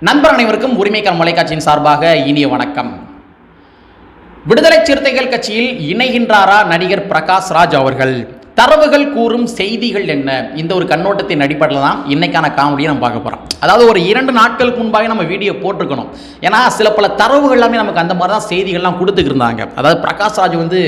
நண்பர் அனைவருக்கும் உரிமைக்கான மலைக்காட்சியின் சார்பாக இனிய வணக்கம். விடுதலை சிறுத்தைகள் கட்சியில் இணைகின்றாரா நடிகர் பிரகாஷ் ராஜ் அவர்கள்? தரவுகள் கூறும் செய்திகள் என்ன? இந்த ஒரு கண்ணோட்டத்தின் அடிப்படையில் தான் இன்னைக்கான காமெடியை நம்ம பார்க்க போகிறோம் அதாவது ஒரு இரண்டு நாட்களுக்கு முன்பாக நம்ம வீடியோ போட்டிருக்கணும். ஏன்னா சில பல தரவுகள் எல்லாமே நமக்கு அந்த மாதிரி தான் செய்திகள்லாம் கொடுத்துருந்தாங்க அதாவது பிரகாஷ் ராஜ் வந்து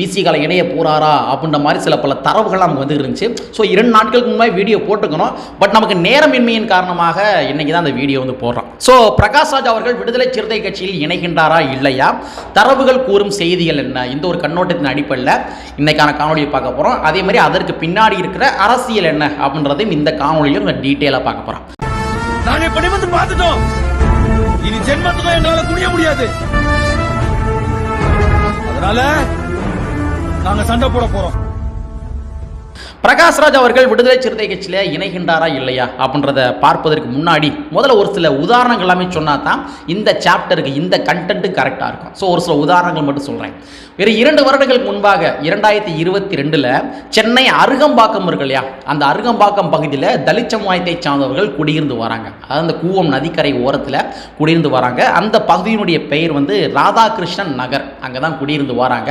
விசிகால இணைய போகிறாரா அப்படின்ற மாதிரி சில பல தரவுகள்லாம் நமக்கு வந்து இருந்துச்சு. ஸோ இரண்டு நாட்களுக்கு முன்பாக வீடியோ போட்டுக்கணும் பட் நமக்கு நேரமின்மையின் காரணமாக இன்னைக்கு தான் அந்த வீடியோ வந்து போடுறோம். ஸோ பிரகாஷ் ராஜ் அவர்கள் விடுதலை சிறுத்தை கட்சியில் இணைகின்றாரா இல்லையா? தரவுகள் கூறும் செய்திகள் என்ன? இந்த ஒரு கண்ணோட்டத்தின் அடிப்படையில் இன்னைக்கான காணொலியை பார்க்க போகிறோம் அதே மாதிரி அதற்கு பின்னாடி இருக்கிற அரசியல் என்ன அப்படின்றதையும் இந்த காணொலியில் டீட்டெயிலாக பார்க்க போகிறோம் நாங்க இப்ப நிமிர்ந்து பார்த்துட்டோம். இனி ஜென்மத்துல என்னால குனிய முடியாது. அதனால நாங்க சண்டை போட போறோம். பிரகாஷ்ராஜ் அவர்கள் விடுதலை சிறுத்தை கட்சியில் இணைகின்றாரா இல்லையா அப்படின்றத பார்ப்பதற்கு முன்னாடி முதல்ல ஒரு சில உதாரணங்கள் எல்லாமே சொன்னா தான் இந்த சாப்டருக்கு இந்த கண்டென்ட்டு கரெக்டாக இருக்கும். ஸோ ஒரு சில உதாரணங்கள் மட்டும் சொல்கிறேன் வேறு இரண்டு வருடங்களுக்கு முன்பாக இரண்டாயிரத்தி இருபத்தி ரெண்டில் சென்னை அருகம்பாக்கம் இருக்கு இல்லையா? அந்த அருகம்பாக்கம் பகுதியில் தலித் சமுதாயத்தை சார்ந்தவர்கள் குடியிருந்து வராங்க. அதாவது அந்த கூவம் நதிக்கரை ஓரத்தில் குடியிருந்து வராங்க. அந்த பகுதியினுடைய பெயர் வந்து ராதாகிருஷ்ணன் நகர். அங்கே தான் குடியிருந்து வராங்க.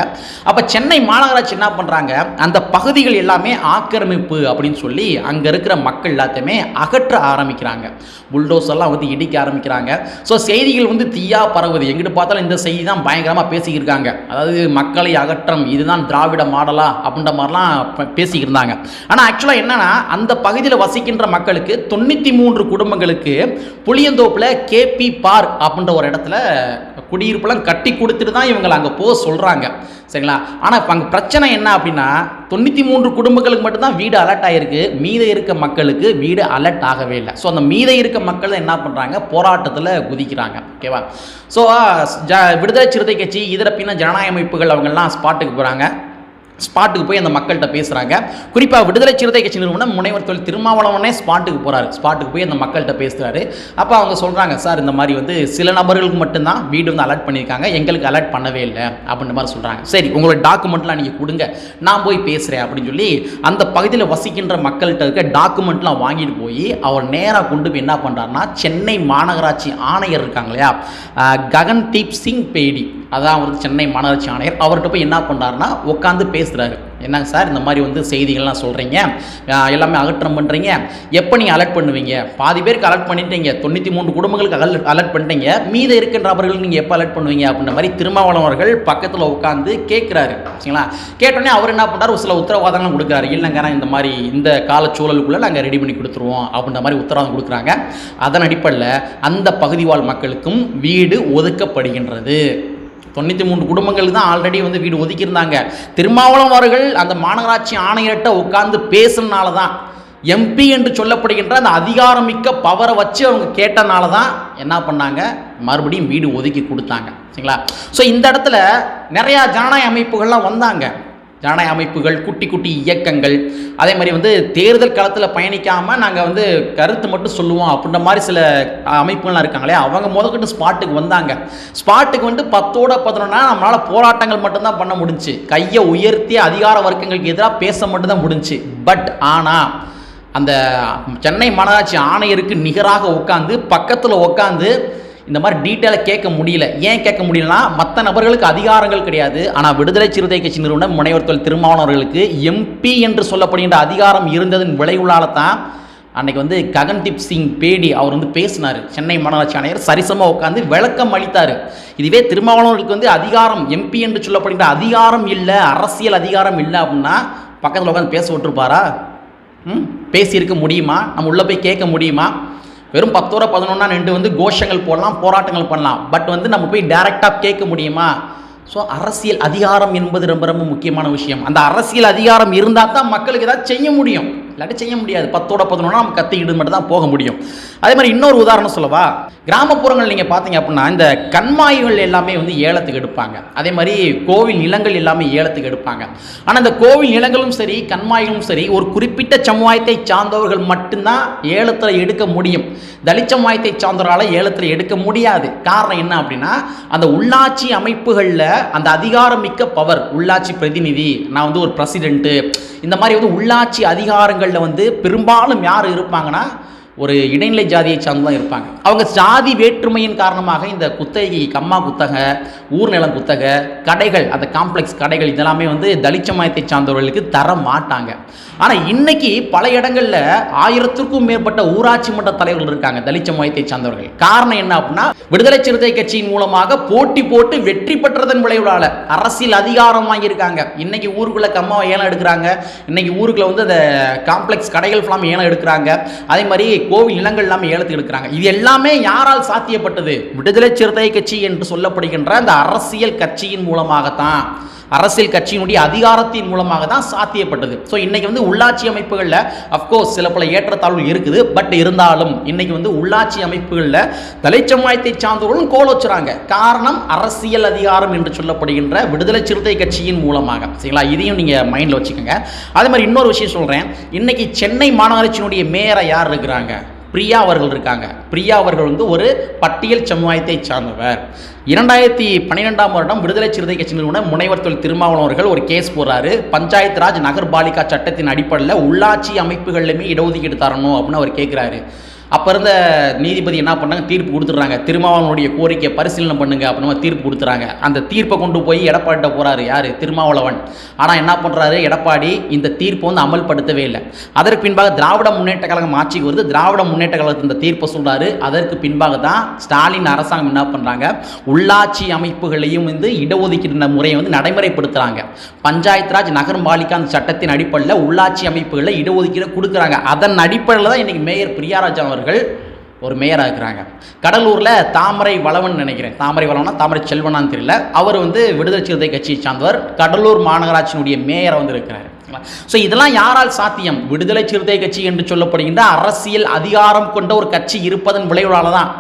அப்போ சென்னை மாநகராட்சி என்ன பண்ணுறாங்க அந்த பகுதிகள் எல்லாமே ஆக்கிரமிப்பு அப்படின்னு சொல்லி அங்கே இருக்கிற மக்கள் எல்லாத்தையுமே அகற்ற ஆரம்பிக்கிறாங்க. புல்டோஸ் எல்லாம் வந்து இடிக்க ஆரம்பிக்கிறாங்க. ஸோ செய்திகள் வந்து தீயாக பரவுது. எங்கிட்டு பார்த்தாலும் இந்த செய்தி தான் பயங்கரமாக பேசிக்கிருக்காங்க அதாவது மக்களை அகற்றம் இதுதான் திராவிட மாடலா அப்படின்ற மாதிரிலாம் ப- இருந்தாங்க. ஆனால் ஆக்சுவலாக என்னன்னா அந்த பகுதியில் வசிக்கின்ற மக்களுக்கு தொண்ணூற்றி மூன்று குடும்பங்களுக்கு புளியந்தோப்பில் கேபி பார்க் அப்படின்ற ஒரு இடத்துல குடியிருப்பெல்லாம் கட்டி கொடுத்துட்டு தான் இவங்களை அங்கே போக சொல்கிறாங்க சரிங்களா? ஆனால் இப்போ அங்கே பிரச்சனை என்ன அப்படின்னா தொண்ணூற்றி மூன்று குடும்பங்களுக்கு மட்டும்தான் வீடு அலர்ட் ஆகிருக்கு மீத இருக்க மக்களுக்கு வீடு அலர்ட் ஆகவே இல்லை. ஸோ அந்த மீத இருக்க மக்கள் என்ன பண்ணுறாங்க போராட்டத்தில் குதிக்கிறாங்க. ஓகேவா ஸோ விடுதலை சிறுத்தை கட்சி இதர பின்ன ஜனநாயக அமைப்புகள் அவங்கெல்லாம் ஸ்பாட்டுக்கு போகிறாங்க ஸ்பாட்டுக்கு போய் அந்த மக்கள்கிட்ட பேசுகிறாங்க குறிப்பாக விடுதலை சிறுத்தை கட்சி நிறுவனம் முனைவர் தொழில் திருமாவளவனே ஸ்பாட்டுக்கு போகிறாரு ஸ்பாட்டுக்கு போய் அந்த மக்கள்கிட்ட பேசுகிறாரு அப்போ அவங்க சொல்கிறாங்க சார் இந்த மாதிரி வந்து சில நபர்களுக்கு மட்டும்தான் வீடு வந்து அலர்ட் பண்ணியிருக்காங்க. எங்களுக்கு அலர்ட் பண்ணவே இல்லை. அப்படின்ற மாதிரி சொல்கிறாங்க சரி உங்களோட டாக்குமெண்ட்லாம் நீங்கள் கொடுங்க. நான் போய் பேசுகிறேன் அப்படின்னு சொல்லி அந்த பகுதியில் வசிக்கின்ற மக்கள்கிட்ட இருக்க டாக்குமெண்ட்லாம் வாங்கிட்டு போய் அவர் நேராக கொண்டு போய் என்ன பண்ணுறாருன்னா சென்னை மாநகராட்சி ஆணையர் இருக்காங்க இல்லையா? ககன்தீப் சிங் பேடி. அதான் வந்து சென்னை மாநகராட்சி ஆணையர். அவர்கிட்ட போய் என்ன பண்ணுறாருன்னா உட்காந்து பேசுகிறாரு என்னங்க சார் இந்த மாதிரி வந்து செய்திகள்லாம் சொல்கிறீங்க எல்லாமே அகற்றம் பண்ணுறீங்க எப்போ நீங்கள் அலர்ட் பண்ணுவீங்க? பாதி பேருக்கு அலர்ட் பண்ணிட்டீங்க. தொண்ணூற்றி மூணு குடும்பங்களுக்கு அலர்ட் அலர்ட் பண்ணிட்டீங்க. மீத இருக்கின்ற நபர்களுக்கு நீங்கள் எப்போ அலர்ட் பண்ணுவீங்க அப்படின்ற மாதிரி திருமாவளவர்கள் அவர்கள் பக்கத்தில் உட்காந்து கேட்குறாரு சரிங்களா? கேட்டோடனே அவர் என்ன பண்ணுறாரு ஒரு சில உத்தரவாதங்களும் கொடுக்குறாரு. இல்லைங்க இந்த மாதிரி இந்த காலச்சூழலுக்குள்ளே நாங்கள் ரெடி பண்ணி கொடுத்துருவோம் அப்படின்ற மாதிரி உத்தரவாதம் கொடுக்குறாங்க. அதன் அடிப்படையில் அந்த பகுதிவாழ் மக்களுக்கும் வீடு ஒதுக்கப்படுகின்றது. தொண்ணூற்றி மூணு குடும்பங்களுக்கு தான் ஆல்ரெடி வந்து வீடு ஒதுக்கியிருந்தாங்க. திருமாவளம் அவர்கள் அந்த மாநகராட்சி ஆணையர்கிட்ட உட்கார்ந்து பேசுனால தான் எம்பி என்று சொல்லப்படுகின்ற அந்த அதிகாரமிக்க பவரை வச்சு அவங்க கேட்டனால தான் என்ன பண்ணாங்க? மறுபடியும் வீடு ஒதுக்கி கொடுத்தாங்க. சரிங்களா? ஸோ இந்த இடத்துல நிறையா ஜனநாயக அமைப்புகள்லாம் வந்தாங்க. ஜனநாயக அமைப்புகள் குட்டி குட்டி இயக்கங்கள். அதே மாதிரி வந்து தேர்தல் களத்தில் பயணிக்காமல் நாங்கள் வந்து கருத்து மட்டும் சொல்லுவோம் அப்படின்ற மாதிரி சில அமைப்புகள்லாம் இருக்காங்களே அவங்க முதற்கொண்டு ஸ்பாட்டுக்கு வந்தாங்க. ஸ்பாட்டுக்கு வந்து பத்தோட பதினொன்னா நம்மளால் போராட்டங்கள் மட்டும்தான் பண்ண முடிஞ்சுச்சு. கையை உயர்த்தி அதிகார வர்க்கங்களுக்கு எதிராக பேச மட்டும்தான் முடிஞ்சுச்சு. பட் ஆனால் அந்த சென்னை மாநகராட்சி ஆணையருக்கு நிகராக உட்காந்து பக்கத்தில் உட்காந்து இந்த மாதிரி டீட்டெயிலாக கேட்க முடியல. ஏன் கேட்க முடியலனா மற்ற நபர்களுக்கு அதிகாரங்கள் கிடையாது. ஆனால் விடுதலை சிறுத்தை கட்சி நிறுவனம் முனைவர் தொழில் திருமாவளவன் எம்பி என்று சொல்லப்படுகின்ற அதிகாரம் இருந்ததன் விளைவுளால தான் அன்னைக்கு வந்து ககன்தீப் சிங் பேடி அவர் வந்து பேசினார். சென்னை மாநகராட்சி ஆணையர் சரிசமாக உட்காந்து விளக்கம் அளித்தார். இதுவே திருமாவளவர்களுக்கு வந்து அதிகாரம் எம்பி என்று சொல்லப்படுகின்ற அதிகாரம் இல்லை அரசியல் அதிகாரம் இல்லை அப்படின்னா பக்கத்தில் உட்காந்து பேச விட்டுருப்பாரா? ம்? பேசியிருக்க முடியுமா? நம்ம உள்ளே போய் கேட்க முடியுமா? வெறும் பத்தோட பதினொன்னா நின்று வந்து கோஷங்கள் போடலாம் போராட்டங்கள் பண்ணலாம். பட் வந்து நம்ம போய் டைரெக்டாக கேட்க முடியுமா? ஸோ அரசியல் அதிகாரம் என்பது ரொம்ப ரொம்ப முக்கியமான விஷயம். அந்த அரசியல் அதிகாரம் இருந்தால் தான் மக்களுக்கு ஏதாவது செய்ய முடியும். இல்லாட்டி செய்ய முடியாது. பத்தோட பதினொன்னா நம்ம கத்திக்கிட்டு மட்டும் தான் போக முடியும். அதே மாதிரி இன்னொரு உதாரணம் சொல்லவா? கிராமப்புறங்கள் நீங்கள் பார்த்தீங்க அப்படின்னா இந்த கண்மாய்கள் எல்லாமே வந்து ஏலத்துக்கு எடுப்பாங்க. அதே மாதிரி கோவில் நிலங்கள் எல்லாமே ஏலத்துக்கு எடுப்பாங்க. ஆனால் இந்த கோவில் நிலங்களும் சரி கண்மாய்களும் சரி ஒரு குறிப்பிட்ட சமுதாயத்தை சார்ந்தவர்கள் மட்டும்தான் ஏலத்தில் எடுக்க முடியும். தலித் சமுதாயத்தை சார்ந்தவரால் ஏலத்தில் எடுக்க முடியாது. காரணம் என்ன அப்படின்னா அந்த உள்ளாட்சி அமைப்புகளில் அந்த அதிகாரமிக்க பவர் உள்ளாட்சி பிரதிநிதி நான் வந்து ஒரு பிரசிடென்ட்டு இந்த மாதிரி வந்து உள்ளாட்சி அதிகாரங்கள் அதிகாரங்களில் வந்து பெரும்பாலும் யார் இருப்பாங்கன்னா ஒரு இடைநிலை ஜாதியை சார்ந்து தான் இருப்பாங்க. அவங்க ஜாதி வேற்றுமையின் காரணமாக இந்த குத்தகை கம்மா குத்தகை ஊர்நிலம் குத்தகை கடைகள் அந்த காம்ப்ளெக்ஸ் கடைகள் இதெல்லாமே வந்து தலித் சமயத்தை சார்ந்தவர்களுக்கு தர மாட்டாங்க. ஆனால் இன்னைக்கு பல இடங்களில் ஆயிரத்திற்கும் மேற்பட்ட ஊராட்சி மன்ற தலைவர்கள் இருக்காங்க தலித் சமயத்தை சார்ந்தவர்கள். காரணம் என்ன அப்படின்னா விடுதலை சிறுத்தை கட்சியின் மூலமாக போட்டி போட்டு வெற்றி பெற்றதன் விளைவுகளால் அரசியல் அதிகாரம் வாங்கியிருக்காங்க. இன்னைக்கு ஊருக்குள்ள கம்மாவை ஏலம் எடுக்கிறாங்க. இன்னைக்கு ஊருக்குள்ள வந்து அந்த காம்ப்ளெக்ஸ் கடைகள் ஃபுல்லாம ஏலம் எடுக்கிறாங்க. அதே மாதிரி கோவில் நிலங்கள் எல்லாமே ஏலத்துக்கு எடுக்கிறாங்க இது எல்லாமே யாரால் சாத்தியப்பட்டது? விடுதலை சிறுத்தை கட்சி என்று சொல்லப்படுகின்ற அந்த அரசியல் கட்சியின் மூலமாகத்தான். அரசியல் கட்சியினுடைய அதிகாரத்தின் மூலமாக தான் சாத்தியப்பட்டது. ஸோ இன்னைக்கு வந்து உள்ளாட்சி அமைப்புகளில் அஃப்கோர்ஸ் சில பல ஏற்றத்தாழ்வு இருக்குது. பட் இருந்தாலும் இன்னைக்கு வந்து உள்ளாட்சி அமைப்புகளில் தலைச்சமாயத்தை சார்ந்தவர்களும் கோல் வச்சுறாங்க காரணம் அரசியல் அதிகாரம் என்று சொல்லப்படுகின்ற விடுதலை சிறுத்தை கட்சியின் மூலமாக. சரிங்களா? இதையும் நீங்கள் மைண்டில் வச்சுக்கோங்க. அதே மாதிரி இன்னொரு விஷயம் சொல்கிறேன் இன்னைக்கு சென்னை மாநகராட்சியினுடைய மேயரை யார் இருக்கிறாங்க? பிரியா அவர்கள் இருக்காங்க. பிரியா அவர்கள் வந்து ஒரு பட்டியல் சமுதாயத்தை சார்ந்தவர். இரண்டாயிரத்தி பன்னிரெண்டாம் வருடம் விடுதலை சிறுத்தை கட்சி நிறுவனம் முனைவர் தொழில் திருமாவளவன் அவர்கள் ஒரு கேஸ் போடுறாரு. பஞ்சாயத்து ராஜ் நகர்பாலிகா சட்டத்தின் அடிப்படையில் உள்ளாட்சி அமைப்புகள்லையுமே இடஒதுக்கீடு தரணும் அப்படின்னு அவர் கேட்குறாரு அப்போ இருந்த நீதிபதி என்ன பண்ணாங்க? தீர்ப்பு கொடுத்துட்றாங்க. திருமாவளவனுடைய கோரிக்கையை பரிசீலனை பண்ணுங்க அப்படின்னு தீர்ப்பு கொடுத்துறாங்க. அந்த தீர்ப்பை கொண்டு போய் எடப்பாடிட்ட போகிறாரு யார்? திருமாவளவன். ஆனால் என்ன பண்ணுறாரு எடப்பாடி இந்த தீர்ப்பை வந்து அமல்படுத்தவே இல்லை. அதற்கு பின்பாக திராவிட முன்னேற்ற கழகம் ஆட்சிக்கு வருது. திராவிட முன்னேற்ற கழகத்தின் இந்த தீர்ப்பை சொல்றாரு அதற்கு பின்பாக தான் ஸ்டாலின் அரசாங்கம் என்ன பண்ணுறாங்க உள்ளாட்சி அமைப்புகளையும் வந்து இடஒதுக்கீடு முறையை வந்து நடைமுறைப்படுத்துகிறாங்க பஞ்சாயத்து ராஜ் நகர்பாலிகா அந்த சட்டத்தின் அடிப்படையில் உள்ளாட்சி அமைப்புகளில் இடஒதுக்கீடு கொடுக்குறாங்க. அதன் அடிப்படையில் தான் இன்றைக்கி மேயர் பிரியாராஜன் அவர்கள் ஒரு மேயராக இருக்கிறாங்க. கடலூரில் தாமரை வளவன் நினைக்கிறேன். தாமரை வளவனா தாமரை செல்வனான்னு தெரியல. அவர் வந்து விடுதலை சிறுத்தை கட்சியை சார்ந்தவர். கடலூர் மாநகராட்சியினுடைய மேயராக வந்து இருக்கிறார். ஸோ இதெல்லாம் யாரால் சாத்தியம்? விடுதலை சிறுத்தை கட்சி என்று சொல்லப்படுகின்ற அரசியல் அதிகாரம் கொண்ட ஒரு கட்சி இருப்பதன் விளைவுகளால் தான்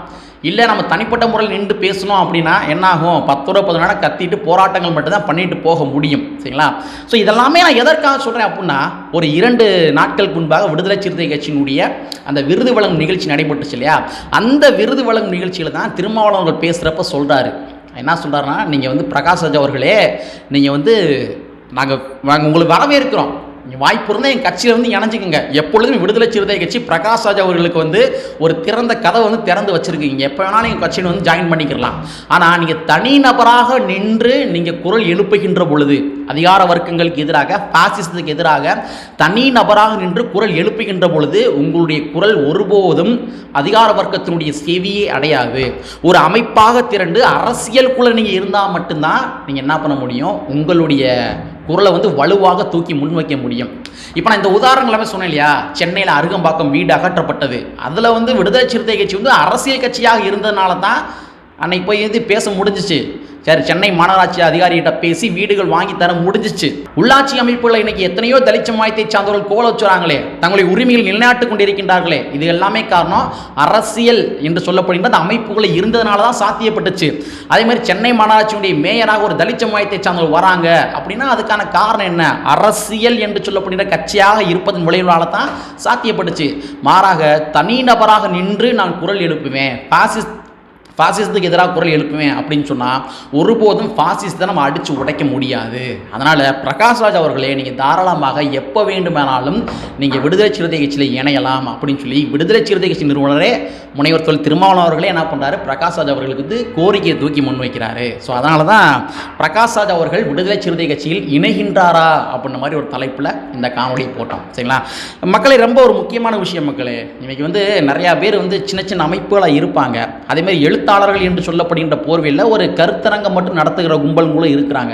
இல்லை நம்ம தனிப்பட்ட முறையில் நின்று பேசணும் அப்படின்னா என்னாகும் பத்து ரூபா பத்து கத்திட்டு போராட்டங்கள் மட்டும்தான் பண்ணிட்டு போக முடியும். சரிங்களா? ஸோ இதெல்லாமே நான் எதற்காக சொல்கிறேன் அப்படின்னா ஒரு இரண்டு நாட்களுக்கு முன்பாக விடுதலை சிறுத்தை கட்சியினுடைய அந்த விருது வழங்கும் நிகழ்ச்சி நடைபெற்றுச்சு இல்லையா? அந்த விருது வழங்கும் நிகழ்ச்சியில் தான் திருமாவளவர்கள் பேசுகிறப்ப சொல்கிறாரு என்ன சொல்கிறாருன்னா நீங்கள் வந்து பிரகாஷ் ராஜ் அவர்களே நீங்கள் வந்து நாங்கள் நாங்கள் உங்களுக்கு வரவேற்கிறோம். வாய்ப்பு இருந்தால் என் கட்சியில் வந்து இணைஞ்சிக்கங்க. எப்பொழுதும் விடுதலை சிறுத்தை கட்சி பிரகாஷ் ராஜ் அவர்களுக்கு வந்து ஒரு திறந்த கதவை வந்து திறந்து வச்சுருக்கீங்க. எப்போ வேணாலும் எங்கள் கட்சியில் வந்து ஜாயின் பண்ணிக்கலாம். ஆனால் நீங்கள் தனிநபராக நின்று நீங்கள் குரல் எழுப்புகின்ற பொழுது அதிகார வர்க்கங்களுக்கு எதிராக பாசிசத்துக்கு எதிராக தனி நபராக நின்று குரல் எழுப்புகின்ற பொழுது உங்களுடைய குரல் ஒருபோதும் அதிகார வர்க்கத்தினுடைய செவியை அடையாது. ஒரு அமைப்பாக திரண்டு அரசியலுக்குள்ள நீங்கள் இருந்தால் மட்டும்தான் நீங்கள் என்ன பண்ண முடியும்? உங்களுடைய குரலை வந்து வலுவாக தூக்கி முன்வைக்க முடியும். இப்போ நான் இந்த உதாரணம் சொன்னேன் இல்லையா? சென்னையில் அருகம்பாக்கம் வீடு அகற்றப்பட்டது. அதில் வந்து விடுதலை சிறுத்தை கட்சி வந்து அரசியல் கட்சியாக இருந்ததுனால தான் அன்னைக்கு போய் வந்து பேச முடிஞ்சிச்சு. சரி சென்னை மாநகராட்சி அதிகாரிகிட்ட பேசி வீடுகள் வாங்கி தர முடிஞ்சிச்சு. உள்ளாட்சி அமைப்புல இன்னைக்கு எத்தனையோ தலித் சமுதாயத்தை சார்ந்தவர்கள் கோல வச்சுறாங்களே தங்களுடைய உரிமைகள் நிலைநாட்டுக் கொண்டிருக்கின்றார்களே. இது எல்லாமே காரணம் அரசியல் என்று சொல்லப்படுகின்ற அந்த அமைப்புகளை இருந்ததுனால தான் சாத்தியப்பட்டுச்சு. அதே மாதிரி சென்னை மாநகராட்சியுடைய மேயராக ஒரு தலித் சமுதாயத்தை சார்ந்தவர்கள் வராங்க அப்படின்னா அதுக்கான காரணம் என்ன? அரசியல் என்று சொல்லப்படுகின்ற கட்சியாக இருப்பதன் விளைவுனால தான் சாத்தியப்பட்டுச்சு. மாறாக தனிநபராக நின்று நான் குரல் எழுப்புவேன். பாசிஸ்ட் பாசிசத்துக்கு எதிராக குரல் எழுப்புவேன் அப்படின்னு சொன்னால் ஒருபோதும் பாசிசத்தை நம்ம அடித்து உடைக்க முடியாது. அதனால் பிரகாஷ்ராஜ் அவர்களே நீங்கள் தாராளமாக எப்போ வேண்டுமானாலும் நீங்கள் விடுதலை சிறுத்தை கட்சியில் இணையலாம் அப்படின்னு சொல்லி விடுதலை சிறுத்தை கட்சி நிறுவனரே முனைவர் தொழில் திருமாவளவன் அவர்களே என்ன பண்ணுறாரு பிரகாஷ்ராஜ் அவர்களுக்கு வந்து கோரிக்கையை தூக்கி முன்வைக்கிறாரு ஸோ அதனால தான் பிரகாஷ்ராஜ் அவர்கள் விடுதலை சிறுத்தை கட்சியில் இணைகின்றாரா அப்படின்ற மாதிரி ஒரு தலைப்பில் இந்த காணொளி போட்டோம். சரிங்களா? மக்களே ரொம்ப ஒரு முக்கியமான விஷயம் மக்களே. இன்றைக்கி வந்து நிறையா பேர் வந்து சின்ன சின்ன அமைப்புகளாக இருப்பாங்க. அதே மாதிரி எழுத்தாளர்கள் என்று சொல்லப்படுகின்ற போர்வையில் ஒரு கருத்தரங்கம் மட்டும் நடத்துகிற கும்பல் மூலம் இருக்கிறாங்க.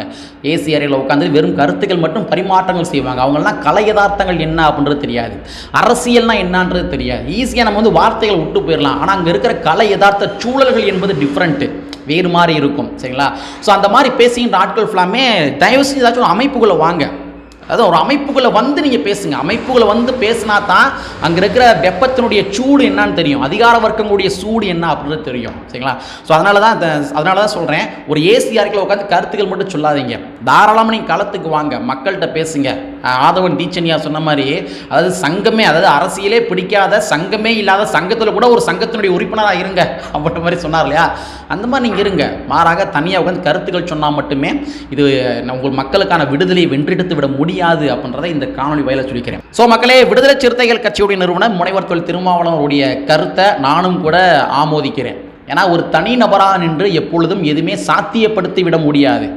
ஏசி அறையில் உட்காந்து வெறும் கருத்துக்கள் மட்டும் பரிமாற்றங்கள் செய்வாங்க. அவங்கெல்லாம் கலை யதார்த்தங்கள் என்ன அப்படின்றது தெரியாது. அரசியல்னா என்னன்றது தெரியாது. ஈஸியாக நம்ம வந்து வார்த்தைகள் விட்டு போயிடலாம் ஆனால் அங்கே இருக்கிற கலை யதார்த்த சூழல்கள் என்பது டிஃப்ரெண்ட்டு வேறு மாதிரி இருக்கும். சரிங்களா? ஸோ அந்த மாதிரி பேசுகின்ற ஆட்கள் ஃபுல்லாமே தயவுசெய்து ஏதாச்சும் அமைப்புகளை வாங்க. அதான் ஒரு அமைப்புக்குள்ளே வந்து நீங்கள் பேசுங்க. அமைப்புகளை வந்து பேசினா தான் அங்கே இருக்கிற வெப்பத்தினுடைய சூடு என்னன்னு தெரியும். அதிகார வர்க்கங்களுடைய சூடு என்ன அப்படின்றது தெரியும். சரிங்களா? ஸோ அதனால தான் அதனால தான் சொல்கிறேன் ஒரு ஏசி அறைக்கில் உட்காந்து கருத்துக்கள் மட்டும் சொல்லாதீங்க. தாராளமாக நீங்கள் களத்துக்கு வாங்க. மக்கள்கிட்ட பேசுங்க. ஆதவன் தீச்சனியா சொன்ன மாதிரி அதாவது சங்கமே அதாவது அரசியலே பிடிக்காத சங்கமே இல்லாத சங்கத்தில் கூட ஒரு சங்கத்தினுடைய உறுப்பினராக இருங்க அப்படின்ற மாதிரி சொன்னார் இல்லையா? அந்த மாதிரி நீங்கள் இருங்க. மாறாக தனியாக உட்காந்து கருத்துக்கள் சொன்னால் மட்டுமே இது உங்கள் மக்களுக்கான விடுதலையை வென்றெடுத்து விட முடியாது அப்படின்றத இந்த காணொலி வயல சொல்லிக்கிறேன். ஸோ மக்களே விடுதலை சிறுத்தைகள் கட்சியுடைய நிறுவனர் முனைவர் தொழில் திருமாவளவனுடைய கருத்தை நானும் கூட ஆமோதிக்கிறேன். ஏன்னா ஒரு தனி நபராக நின்று எப்பொழுதும் எதுவுமே சாத்தியப்படுத்தி விட முடியாது.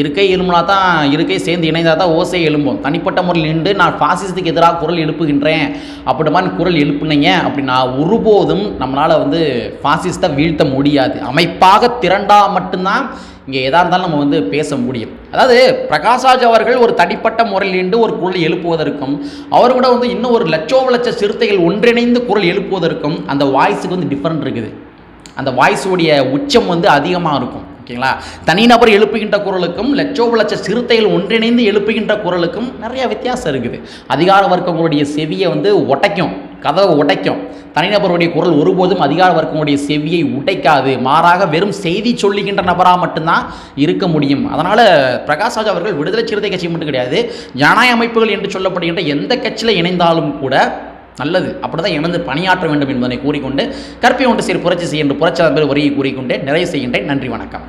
இருக்கை எழும்புனா தான் இருக்கை சேர்ந்து இணைந்தால் தான் ஓசை எழும்பும் தனிப்பட்ட முறையில் நின்று நான் ஃபாசிசத்துக்கு எதிராக குரல் எழுப்புகின்றேன். அப்படி மாதிரி குரல் எழுப்புனீங்க அப்படின்னா ஒருபோதும் நம்மளால் வந்து ஃபாசிஸ்ட்டை வீழ்த்த முடியாது. அமைப்பாக திரண்டா மட்டும்தான் இங்கே எதாக இருந்தாலும் நம்ம வந்து பேச முடியும். அதாவது பிரகாஷ்ராஜ் அவர்கள் ஒரு தனிப்பட்ட முறையில் நின்று ஒரு குரல் எழுப்புவதற்கும் அவர் கூட வந்து இன்னும் ஒரு லட்சோப லட்ச சிறுத்தைகள் ஒன்றிணைந்து குரல் எழுப்புவதற்கும் அந்த வாய்ஸுக்கு வந்து டிஃப்ரெண்ட் இருக்குது. அந்த வாய்ஸுடைய உச்சம் வந்து அதிகமாக இருக்கும். ஓகேங்களா? தனிநபர் எழுப்புகின்ற குரலுக்கும் லட்சோ லட்ச சிறுத்தைகள் ஒன்றிணைந்து எழுப்புகின்ற குரலுக்கும் நிறைய வித்தியாசம் இருக்குது. அதிகார வர்க்கங்களுடைய செவியை வந்து உடைக்கும் கதவை உடைக்கும். தனிநபருடைய குரல் ஒருபோதும் அதிகார வர்க்கங்களுடைய செவியை உடைக்காது. மாறாக வெறும் செய்தி சொல்லுகின்ற நபராக மட்டும்தான் இருக்க முடியும். அதனால் பிரகாஷ்ராஜ் அவர்கள் விடுதலை சிறுத்தை கட்சி மட்டும் கிடையாது ஜனநாயக அமைப்புகள் என்று சொல்லப்படுகின்ற எந்த கட்சியில் இணைந்தாலும் கூட நல்லது. அப்படிதான் இணைந்து பணியாற்ற வேண்டும் என்பதனை கூறிக்கொண்டு கற்பை ஒன்று சரி புரட்சி செய்கின்ற புரட்சி பேர் உரையை கூறிக்கொண்டே நிறைவு செய்கின்றேன். நன்றி வணக்கம்.